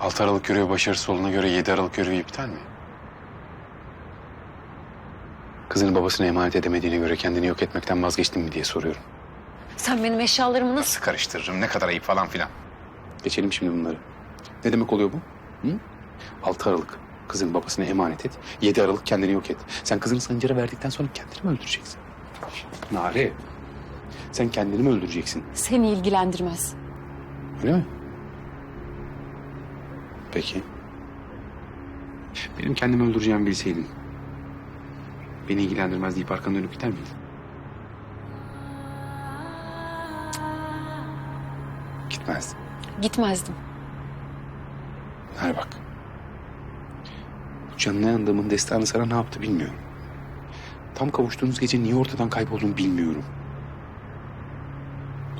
6 Aralık görevi başarısı olduğuna göre 7 Aralık görevi iptal mi? Kızını babasına emanet edemediğine göre kendini yok etmekten vazgeçtin mi diye soruyorum. Sen benim eşyalarımı nasıl... Nasıl karıştırırım? Ne kadar ayıp falan filan. Geçelim şimdi bunları. Ne demek oluyor bu? Hı? 6 Aralık kızın babasına emanet et. 7 Aralık kendini yok et. Sen kızını Sancar'a verdikten sonra kendini mi öldüreceksin? Nare. Sen kendini mi öldüreceksin? Seni ilgilendirmez. Öyle mi? Peki. Benim kendimi öldüreceğimi bilseydin... ...beni ilgilendirmez deyip arkanı dönüp gider miydin? Cık. Gitmezdin. Gitmezdim. Her bak. Bu canına yandığımın destanı sana ne yaptı bilmiyorum. Tam kavuştuğunuz gece niye ortadan kayboldun bilmiyorum.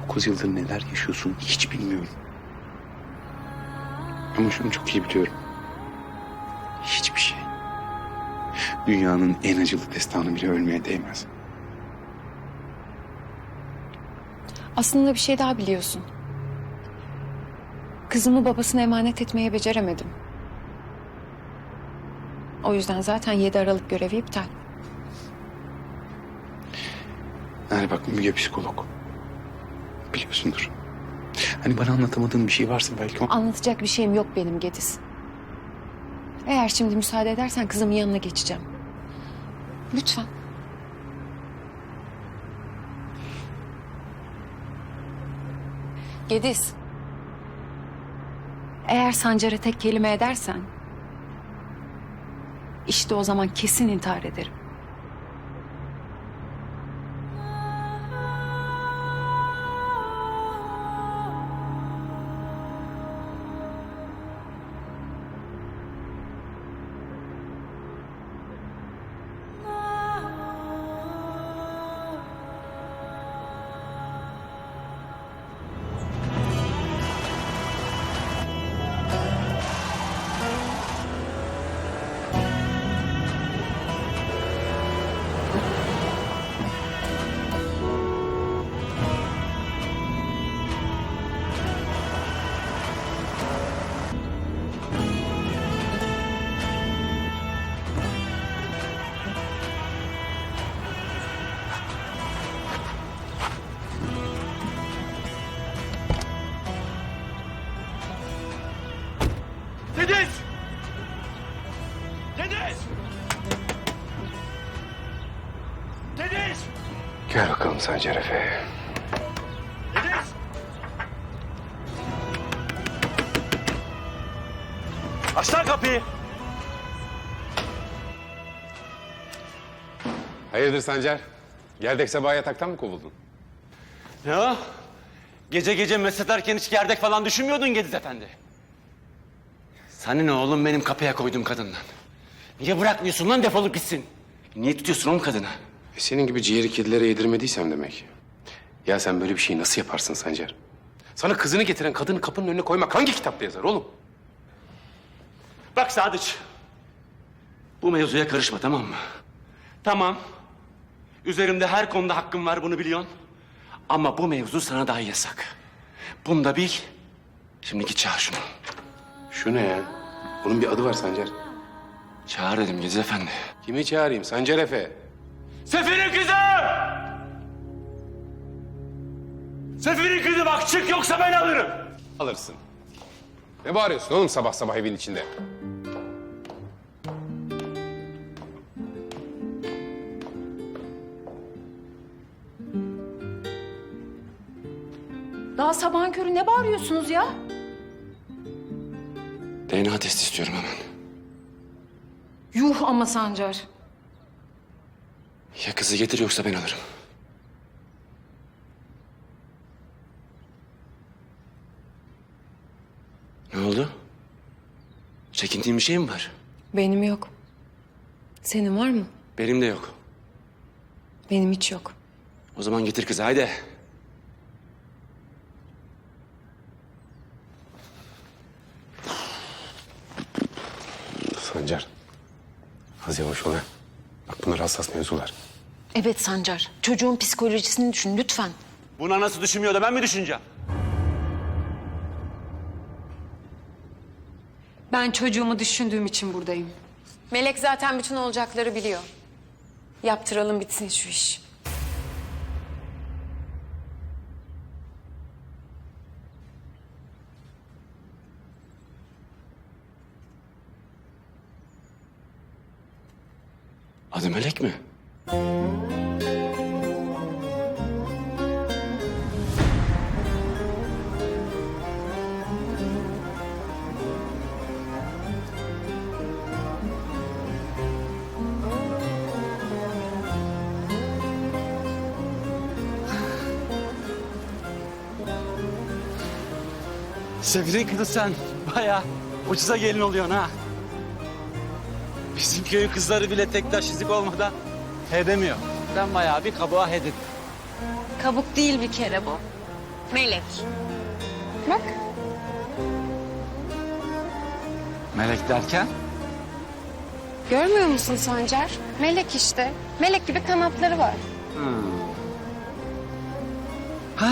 Dokuz yıldır neler yaşıyorsun hiç bilmiyorum. Ama şunu çok iyi biliyorum. Hiçbir şey. Dünyanın en acılı destanı bile ölmeye değmez. Aslında bir şey daha biliyorsun. Kızımı babasına emanet etmeye beceremedim. O yüzden zaten 7 Aralık görevi iptal. Yani bak Müge psikolog. Biliyorsundur. Hani bana anlatamadığın bir şey varsa belki. Anlatacak bir şeyim yok benim Gediz. Eğer şimdi müsaade edersen kızımın yanına geçeceğim. Lütfen. Gediz. Eğer Sancar'a tek kelime edersen... ...işte o zaman kesin intihar ederim. Gel bakalım Sancar Efe. Deniz! Aç lan kapıyı! Hayırdır Sancar? Gerdek sabah yataktan mı kovuldun? Ya gece gece mesleterken hiç gerdek falan düşünmüyordun Gediz Efendi. Sana ne oğlum benim kapıya koyduğum kadından? Niye bırakmıyorsun lan defolup gitsin? Niye tutuyorsun oğlum kadını? E senin gibi ciğeri kedilere yedirmediysem demek. Ya sen böyle bir şeyi nasıl yaparsın Sancar? Sana kızını getiren kadını kapının önüne koymak hangi kitapta yazar oğlum? Bak Sadıç. Bu mevzuya karışma tamam mı? Tamam. Üzerimde her konuda hakkım var bunu biliyorsun. Ama bu mevzu sana daha yasak. Bunu da bil. Şimdi git çağır şunu. Şu ne ya? Bunun bir adı var Sancar. Çağır dedim Gezi Efendi. Kimi çağırayım? Sancar Efe. Seferin kızı! Seferin kızı bak çık yoksa ben alırım. Alırsın. Ne bağırıyorsun oğlum sabah sabah evin içinde? Daha sabahın körü ne bağırıyorsunuz ya? DNA testi istiyorum hemen. Yuh ama Sancar. Ya kızı getir yoksa ben alırım. Ne oldu? Çekindiğin bir şey mi var? Benim yok. Senin var mı? Benim de yok. Benim hiç yok. O zaman getir kızı haydi. Sancar. Az yavaş ol ha. Bak bunlar hassas mevzular. Evet Sancar. Çocuğun psikolojisini düşün lütfen. Buna nasıl düşünmüyor da ben mi düşüneceğim? Ben çocuğumu düşündüğüm için buradayım. Melek zaten bütün olacakları biliyor. Yaptıralım bitsin şu iş. Adı Melek mi? Sevgili kızı sen bayağı ucuza gelin oluyorsun ha. Bizim köyün kızları bile tek taş izik olmadan hedemiyor. Sen bayağı bir kabuğa hedin. Kabuk değil bir kere bu. Melek. Bak. Melek derken? Görmüyor musun Sancar? Melek işte. Melek gibi kanatları var. Ha.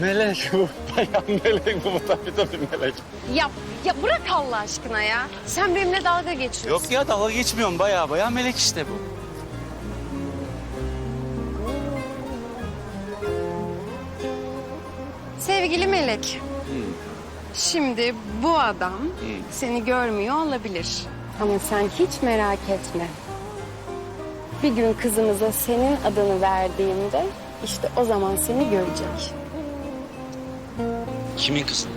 Melek bu. Bayağı melek bu. bu Tabii tabii melek. Ya, ya bırak Allah aşkına ya. Sen benimle dalga geçiyorsun. Yok ya dalga geçmiyorum. Bayağı bayağı melek işte bu. Sevgili Melek. Şimdi bu adam seni görmüyor olabilir. Ama sen hiç merak etme. Bir gün kızımıza senin adını verdiğimde işte o zaman seni görecek. Kimin kızı?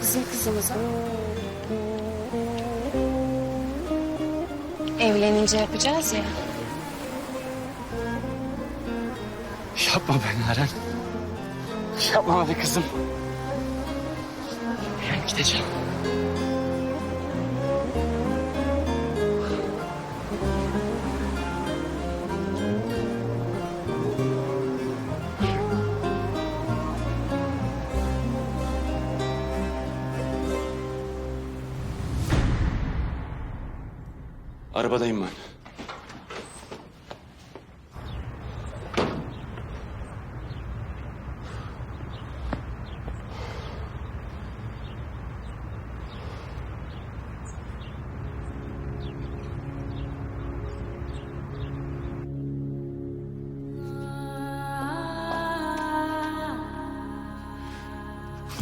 Bizim kızımıza. Evlenince yapacağız ya. Yapma be Naren. Yapma hadi kızım. Ben gideceğim. Arabadayım ben.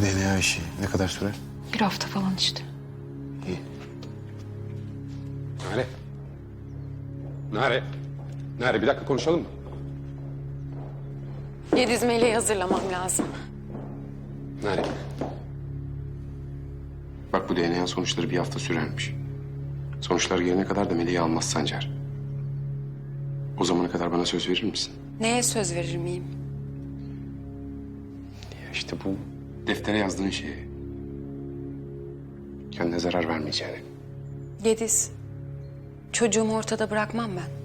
DNA işi ne kadar sürer? Bir hafta falan işte. Nare. Nare bir dakika konuşalım mı? Yediz Melek'i hazırlamam lazım. Nare. Bak bu DNA sonuçları bir hafta sürermiş. Sonuçlar gelene kadar da Melih'i almaz Sancar. O zamana kadar bana söz verir misin? Neye söz verir miyim? Ya işte bu deftere yazdığın şeye. Kendine zarar vermeyeceğine. Yediz. Çocuğumu ortada bırakmam ben.